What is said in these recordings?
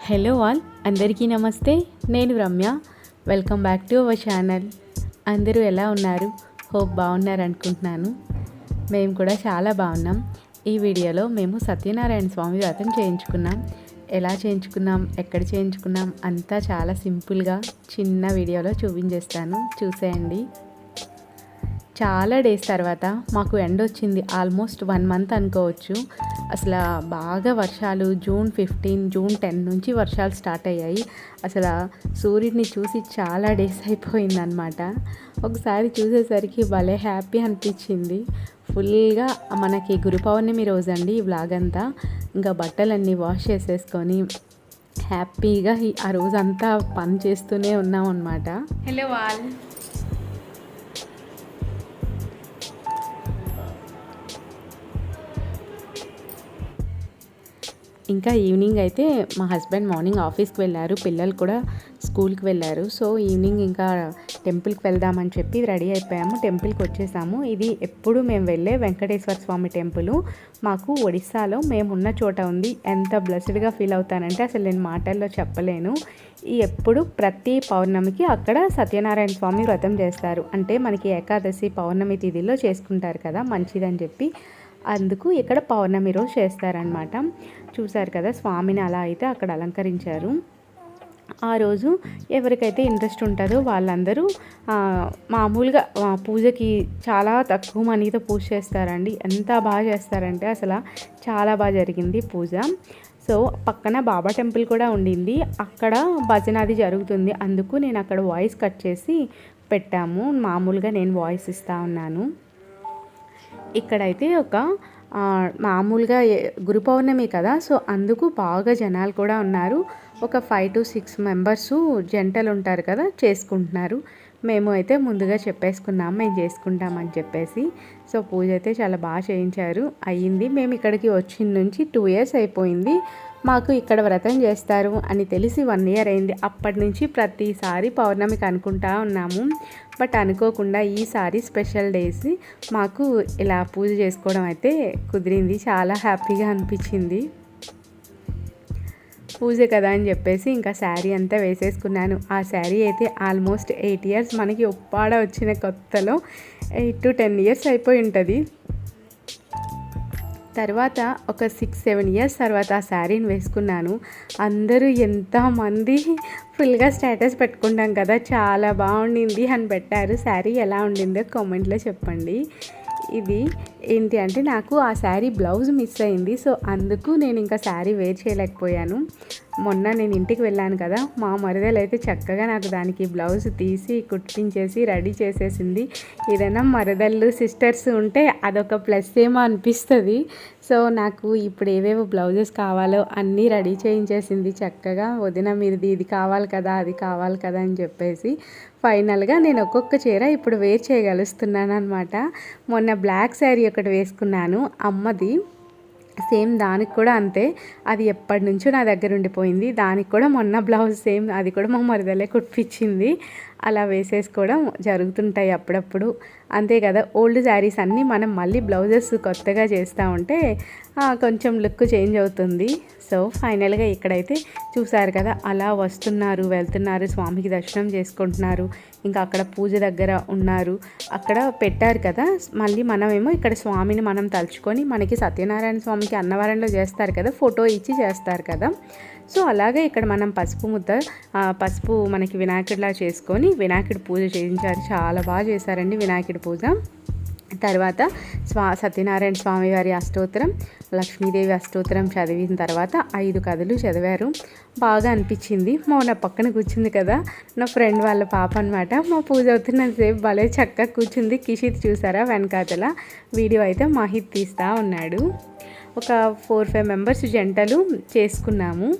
Hello all అందరికీ నమస్తే. నేను Ramya. Welcome back to our channel అందరూ ఎలా ఉన్నారు? హోప్ బాగున్నారు అనుకుంటున్నాను. మేము కూడా చాలా బాగున్నాం. ఈ వీడియోలో మేము సత్యనారాయణ స్వామి వ్రతం చేయించుకున్నాం. ఎలా చేయించుకున్నాం? ఎక్కడ చేయించుకున్నాం? అంతా చాలా సింపుల్గా చిన్న వీడియోలో చూపించేస్తాను. చూసేయండి. చాలా డేస్ తర్వాత మాకు ఎండ వచ్చింది ఆల్మోస్ట్ వన్ మంత్ అనుకోవచ్చు. అసలు బాగా వర్షాలు జూన్ ఫిఫ్టీన్ జూన్ టెన్ నుంచి వర్షాలు స్టార్ట్ అయ్యాయి. అసలు సూర్యుడిని చూసి చాలా డేస్ అయిపోయిందనమాట ఒకసారి చూసేసరికి భలే హ్యాపీ అనిపించింది. ఫుల్గా మనకి గురు పౌర్ణమి రోజు అండి ఈ బ్లాగ్ అంతా. ఇంకా బట్టలన్నీ వాష్ చేసేసుకొని హ్యాపీగా ఆ రోజంతా పని చేస్తూనే ఉన్నాం అనమాట హలో వాల్ ఇంకా ఈవినింగ్ అయితే మా హస్బెండ్ మార్నింగ్ ఆఫీస్కి వెళ్ళారు. పిల్లలు కూడా స్కూల్కి వెళ్ళారు. సో ఈవినింగ్ ఇంకా టెంపుల్కి వెళ్దామని చెప్పి రెడీ అయిపోయాము. టెంపుల్కి వచ్చేసాము. ఇది ఎప్పుడు మేము వెళ్ళే వెంకటేశ్వర స్వామి టెంపుల్. మాకు ఒడిస్సాలో మేము ఉన్న చోట ఉంది. ఎంత బ్లెస్డ్గా ఫీల్ అవుతానంటే అసలు నేను మాటల్లో చెప్పలేను. ఈ ఎప్పుడు ప్రతి పౌర్ణమికి అక్కడ సత్యనారాయణ స్వామి వ్రతం చేస్తారు. అంటే మనకి ఏకాదశి పౌర్ణమి తిథిలో చేసుకుంటారు కదా మంచిదని చెప్పి. అందుకు ఇక్కడ పౌర్ణమి రోజు చేస్తారనమాట చూసారు కదా స్వామిని అలా అయితే అక్కడ అలంకరించారు. ఆ రోజు ఎవరికైతే ఇంట్రెస్ట్ ఉంటుందో వాళ్ళందరూ మామూలుగా పూజకి చాలా తక్కువ మనీతో పూజ చేస్తారండి. ఎంత బాగా చేస్తారంటే అసలు చాలా బాగా జరిగింది పూజ. సో పక్కన బాబా టెంపుల్ కూడా ఉండింది. అక్కడ భజన అది జరుగుతుంది. అందుకు నేను అక్కడ వాయిస్ కట్ చేసి పెట్టాము. మామూలుగా నేను వాయిస్ ఇస్తా ఉన్నాను. ఇక్కడైతే ఒక ఆ, మామూలుగా గురు పౌర్ణమి కదా సో అందుకు బాగా జనాలు కూడా ఉన్నారు. ఒక ఫైవ్ టు సిక్స్ మెంబర్స్ జంటలు ఉంటారు కదా చేసుకుంటున్నారు. మేము అయితే ముందుగా చెప్పేసుకున్నాం మేము చేసుకుంటామని చెప్పేసి. సో పూజ అయితే చాలా బాగా చేయించారు. అయ్యింది. మేము ఇక్కడికి వచ్చిన నుంచి టూ ఇయర్స్ అయిపోయింది. మాకు ఇక్కడ వ్రతం చేస్తారు అని తెలిసి వన్ ఇయర్ అయింది. అప్పటి నుంచి ప్రతిసారి పౌర్ణమికి అనుకుంటా ఉన్నాము. బట్ అనుకోకుండా ఈసారి స్పెషల్ డేస్ మాకు ఇలా పూజ చేసుకోవడం అయితే కుదిరింది. చాలా హ్యాపీగా అనిపించింది. పూజ కదా అని చెప్పేసి ఇంకా శారీ అంతా వేసేసుకున్నాను. ఆ శారీ అయితే ఆల్మోస్ట్ ఎయిట్ ఇయర్స్ మనకి ఒప్పాడ వచ్చిన కొత్తలో ఎయిట్ టు టెన్ ఇయర్స్ అయిపోయి ఉంటుంది. తర్వాత ఒక సిక్స్ సెవెన్ ఇయర్స్ తర్వాత ఆ శారీని వేసుకున్నాను. అందరూ ఎంతమంది ఫుల్గా స్టేటస్ పెట్టుకుంటాం కదా చాలా బాగుండింది అని పెట్టారు. శారీ ఎలా ఉండిందో కామెంట్లో చెప్పండి. ఇది ఏంటి అంటే నాకు ఆ శారీ బ్లౌజ్ మిస్ అయింది. సో అందుకు నేను ఇంకా శారీ వేర్ చేయలేకపోయాను. మొన్న నేను ఇంటికి వెళ్ళాను కదా మా మరదలు అయితే చక్కగా నాకు దానికి బ్లౌజ్ తీసి కుట్టించేసి రెడీ చేసేసింది. ఏదైనా మరదళ్ళు సిస్టర్స్ ఉంటే అదొక ప్లస్ ఏమో అనిపిస్తుంది. సో నాకు ఇప్పుడు ఏవేవో బ్లౌజెస్ కావాలో అన్నీ రెడీ చేయించేసింది. చక్కగా వదిన మీది ఇది కావాలి కదా అది కావాలి కదా అని చెప్పేసి ఫైనల్గా నేను ఒక్కొక్క చీర ఇప్పుడు వేర్ చేయగలుస్తున్నాను అనమాట మొన్న బ్లాక్ శారీ ఒకటి వేసుకున్నాను. అమ్మది సేమ్ దానికి కూడా అంతే. అది ఎప్పటి నుంచో నా దగ్గర ఉండిపోయింది. దానికి కూడా మొన్న బ్లౌజ్ సేమ్ అది కూడా మా మరిదలే కుట్టించింది. అలా వేసేసుకోవడం జరుగుతుంటాయి అప్పుడప్పుడు. అంతే కదా ఓల్డ్ శారీస్ అన్నీ మనం మళ్ళీ బ్లౌజెస్ కొత్తగా చేస్తూ ఉంటే కొంచెం లుక్ చేంజ్ అవుతుంది. సో ఫైనల్గా ఇక్కడైతే చూసారు కదా అలా వస్తున్నారు వెళ్తున్నారు స్వామికి దర్శనం చేసుకుంటున్నారు. ఇంకా అక్కడ పూజ దగ్గర ఉన్నారు. అక్కడ పెట్టారు కదా మళ్ళీ మనమేమో ఇక్కడ స్వామిని మనం తలుచుకొని మనకి సత్యనారాయణ స్వామికి అన్నవరంలో చేస్తారు కదా ఫోటో ఇచ్చి చేస్తారు కదా. సో అలాగే ఇక్కడ మనం పసుపు ముద్ద ఆ, పసుపు మనకి వినాయకుడిలా చేసుకొని వినాయకుడి పూజ చేయించారు. చాలా బాగా చేశారండి వినాయకుడి పూజ. తర్వాత స్వా సత్యనారాయణ స్వామి వారి అష్టోత్తరం లక్ష్మీదేవి అష్టోత్తరం చదివిన తర్వాత ఐదు కథలు చదివారు. బాగా అనిపించింది. మా నా పక్కన కూర్చుంది కదా నా ఫ్రెండ్ వాళ్ళ పాప అనమాట మా పూజ అవుతున్నంతసేపు భలే చక్కగా కూర్చుంది. కిషిత్ చూసారా వెనకాతల? వీడియో అయితే మాహిత్ తీస్తూ ఉన్నాడు. ఒక ఫోర్ ఫైవ్ మెంబర్స్ జంటలు చేసుకున్నాము.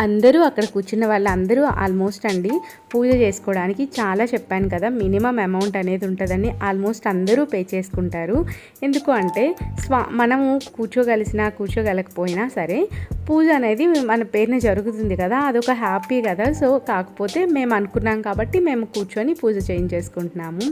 అందరూ అక్కడ కూర్చున్న వాళ్ళందరూ ఆల్మోస్ట్ అండి పూజ చేసుకోవడానికి చాలా చెప్పాను కదా మినిమం అమౌంట్ అనేది ఉంటుందని ఆల్మోస్ట్ అందరూ పే చేసుకుంటారు. ఎందుకు అంటే స్వా మనము కూర్చోగలిసినా కూర్చోగలకపోయినా సరే పూజ అనేది మన పేరున జరుగుతుంది కదా అదొక హ్యాపీ కదా. సో కాకపోతే మేము అనుకున్నాం కాబట్టి మేము కూర్చొని పూజ చేయించేసుకుంటున్నాము.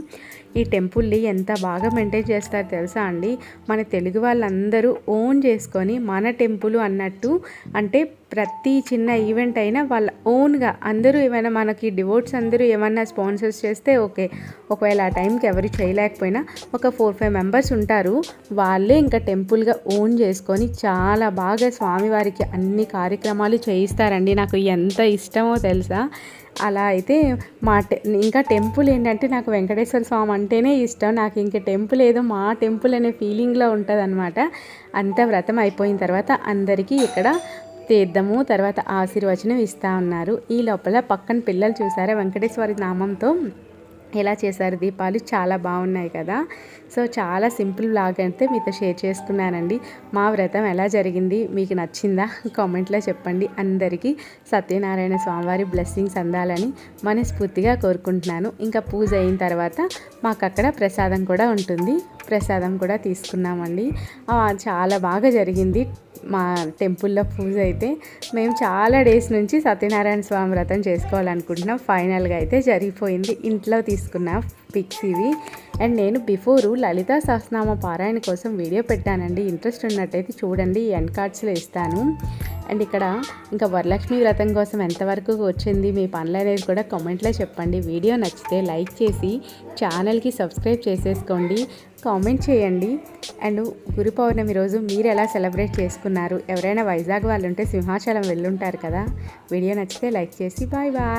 ఈ టెంపుల్ని ఎంత బాగా మెయింటైన్ చేస్తారో తెలుసా అండి? మన తెలుగు వాళ్ళందరూ ఓన్ చేసుకొని మన టెంపుల్ అన్నట్టు అంటే ప్రతి చిన్న ఈవెంట్ అయినా వాళ్ళ ఓన్గా అందరూ ఏమైనా మనకి డివోట్స్ అందరూ ఏమన్నా స్పాన్సర్స్ చేస్తే ఓకే. ఒకవేళ ఆ టైంకి ఎవరు చేయలేకపోయినా ఒక ఫోర్ ఫైవ్ మెంబర్స్ ఉంటారు. వాళ్ళే ఇంకా టెంపుల్గా ఓన్ చేసుకొని చాలా బాగా స్వామివారికి అన్ని కార్యక్రమాలు చేయిస్తారండి. నాకు ఎంత ఇష్టమో తెలుసా? అలా అయితే మా టె ఇంకా టెంపుల్ ఏంటంటే నాకు వెంకటేశ్వర స్వామి అంటేనే ఇష్టం. నాకు ఇంక టెంపుల్ ఏదో మా టెంపుల్ అనే ఫీలింగ్లో ఉంటుంది అనమాట అంత వ్రతం అయిపోయిన తర్వాత అందరికీ ఇక్కడ తీర్థము తర్వాత ఆశీర్వచనం ఇస్తూ ఉన్నారు. ఈ లోపల పక్కన పిల్లలు చూసారా? వెంకటేశ్వరి నామంతో ఎలా చేశారు దీపాలు? చాలా బాగున్నాయి కదా. సో చాలా సింపుల్ బ్లాగ్ అయితే మీతో షేర్ చేసుకున్నానండి మా వ్రతం ఎలా జరిగింది? మీకు నచ్చిందా? కామెంట్లో చెప్పండి. అందరికీ సత్యనారాయణ స్వామివారి బ్లెస్సింగ్స్ అందాలని మనస్ఫూర్తిగా కోరుకుంటున్నాను. ఇంకా పూజ అయిన తర్వాత మాకు అక్కడ ప్రసాదం కూడా ఉంటుంది. ప్రసాదం కూడా తీసుకున్నామండి. చాలా బాగా జరిగింది. మా టెంపుల్లో పూజ అయితే మేము చాలా డేస్ నుంచి సత్యనారాయణ స్వామి వ్రతం చేసుకోవాలనుకుంటున్నాం. ఫైనల్గా అయితే జరిగిపోయింది. ఇంట్లో తీసుకున్న పిక్స్ ఇవి. అండ్ నేను బిఫోరు లలిత సహస్నామ పారాయణ కోసం వీడియో పెట్టానండి. ఇంట్రెస్ట్ ఉన్నట్టయితే చూడండి. ఎండ్ కార్డ్స్లో ఇస్తాను. అండ్ ఇక్కడ ఇంకా వరలక్ష్మి వ్రతం కోసం ఎంతవరకు వచ్చింది మీ పనులు అనేది కూడా కామెంట్లో చెప్పండి. వీడియో నచ్చితే లైక్ చేసి ఛానల్కి సబ్స్క్రైబ్ చేసేసుకోండి. కామెంట్ చేయండి. అండ్ గురు పౌర్ణమి రోజు మీరు ఎలా సెలబ్రేట్ చేసుకున్నారు? ఎవరైనా వైజాగ్ వాళ్ళు ఉంటే సింహాచలం వెళ్ళుంటారు కదా. వీడియో నచ్చితే లైక్ చేసి బాయ్ బాయ్.